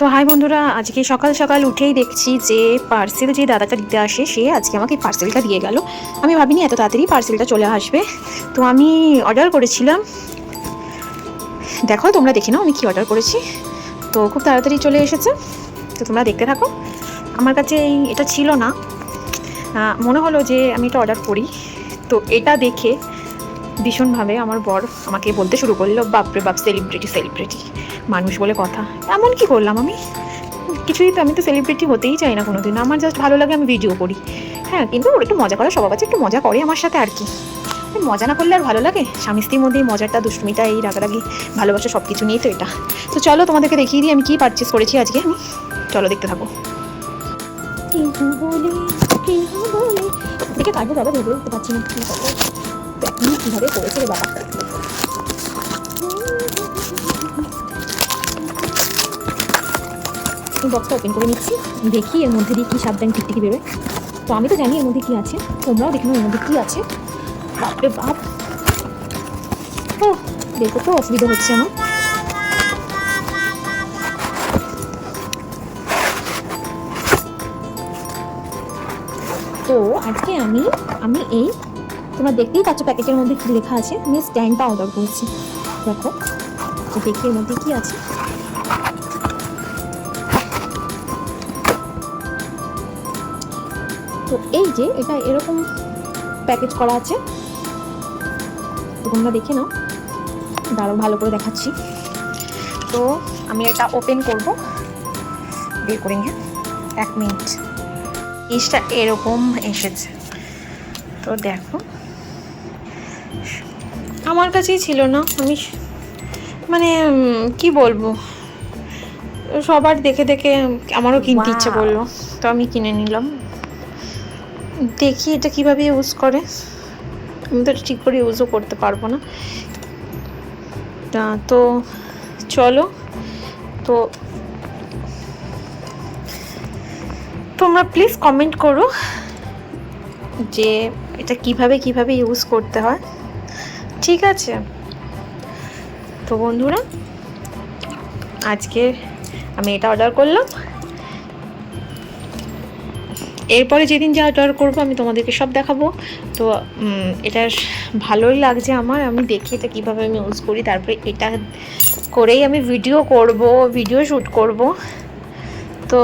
তো হাই বন্ধুরা, আজকে সকাল সকাল উঠেই দেখছি যে পার্সেল যে দাদাটা দিতে আসে, সে আজকে আমাকে পার্সেলটা দিয়ে গেল। আমি ভাবিনি এত তাড়াতাড়ি পার্সেলটা চলে আসবে। তো আমি অর্ডার করেছিলাম। দেখো, তোমরা দেখে নাও আমি কি অর্ডার করেছি। তো খুব তাড়াতাড়ি চলে এসেছে। তো তোমরা দেখতে থাকো। আমার কাছে এই এটা ছিল না। মনে হলো যে আমি এটা অর্ডার করি। তো এটা দেখে ভীষণভাবে আমার বর আমাকে বলতে শুরু করল বাপরে বাপ সেলিব্রিটি সেলিব্রিটি মানুষ বলে কথা। এমন কি করলাম আমি? কিছুই তো আমি তো সেলিব্রিটি হতেই চাই না কোনোদিন। আমার জাস্ট ভালো লাগে আমি ভিডিও করি। হ্যাঁ কিন্তু ওর একটু মজা করা সবার কাছে একটু মজা করে আমার সাথে আর কি। মজা না করলে আর ভালো লাগে? স্বামী স্ত্রীর মধ্যে মজাটা দুষ্টুমিটা এই রাগারাগি ভালোবাসা সব কিছু নিয়েই তো এটা। তো চলো তোমাদেরকে দেখিয়ে দিই আমি কী পারচেস করেছি আজকে আমি। চলো দেখতে থাকো। দেখে কাটবো বাবা ভেবে পারছি না করব কীভাবে করেছে রে বাবা। বক্সটা ওপেন করে নিচ্ছি, দেখি এর মধ্যে দিয়ে কী সাবধান টিকটিকি বেরোয়। তো আমি তো জানি এর মধ্যে কী আছে, তোমরাও দেখে এর মধ্যে কী আছে। বাপরে বাপ। ও দেখো তো অসুবিধা হচ্ছে আমার। তো আজকে আমি আমি এই তোমরা দেখতেই পাচ্ছ প্যাকেটের মধ্যে কী লেখা আছে। আমি স্ট্যান্ডটা অর্ডার করেছি। দেখো দেখি এর মধ্যে কী আছে। তো এই যে, এটা এরকম প্যাকেজ করা আছে। তোমরা দেখে নাও। দাঁড়াও, ভালো করে দেখাচ্ছি। তো আমি এটা ওপেন করব। বের করে নিয়ে এক মিনিট। জিনিসটা এরকম এসেছে। তো দেখো। আমার কাছেই ছিল না। আমি মানে কি বলব? সবার দেখে দেখে আমারও কিনতে ইচ্ছে. করল তো আমি কিনে নিলাম। দেখি এটা কীভাবে ইউজ করে। আমি তো ঠিক করে ইউজও করতে পারব না। তা তো চলো। তো তোমরা প্লিজ কমেন্ট করো যে এটা কীভাবে কীভাবে ইউজ করতে হয়। ঠিক আছে। তো বন্ধুরা, আজকে আমি এটা অর্ডার করলাম। এরপরে যেদিন যা অর্ডার করব, আমি তোমাদেরকে সব দেখাবো। তো এটা ভালোই লাগছে আমার। আমি দেখি এটা কীভাবে আমি ইউজ করি। তারপরে এটা করেই আমি ভিডিও করব ভিডিও শ্যুট করব। তো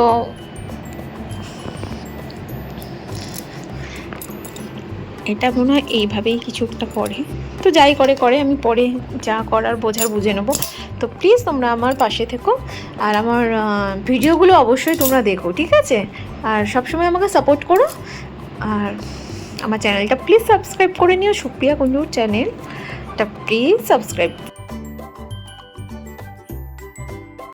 এটা মনে হয় এইভাবেই কিছু একটা করে তো যাই করে করে আমি পরে যা করার বোঝার বুঝে নেব। তো প্লিজ তোমরা আমার পাশে থেকো আর আমার ভিডিওগুলো অবশ্যই তোমরা দেখো, ঠিক আছে? আর সবসময় আমাকে সাপোর্ট করো। আর আমার চ্যানেলটা প্লিজ সাবস্ক্রাইব করে নিও। সুপ্রিয়া কুঞ্জুর চ্যানেলটা প্লিজ সাবস্ক্রাইব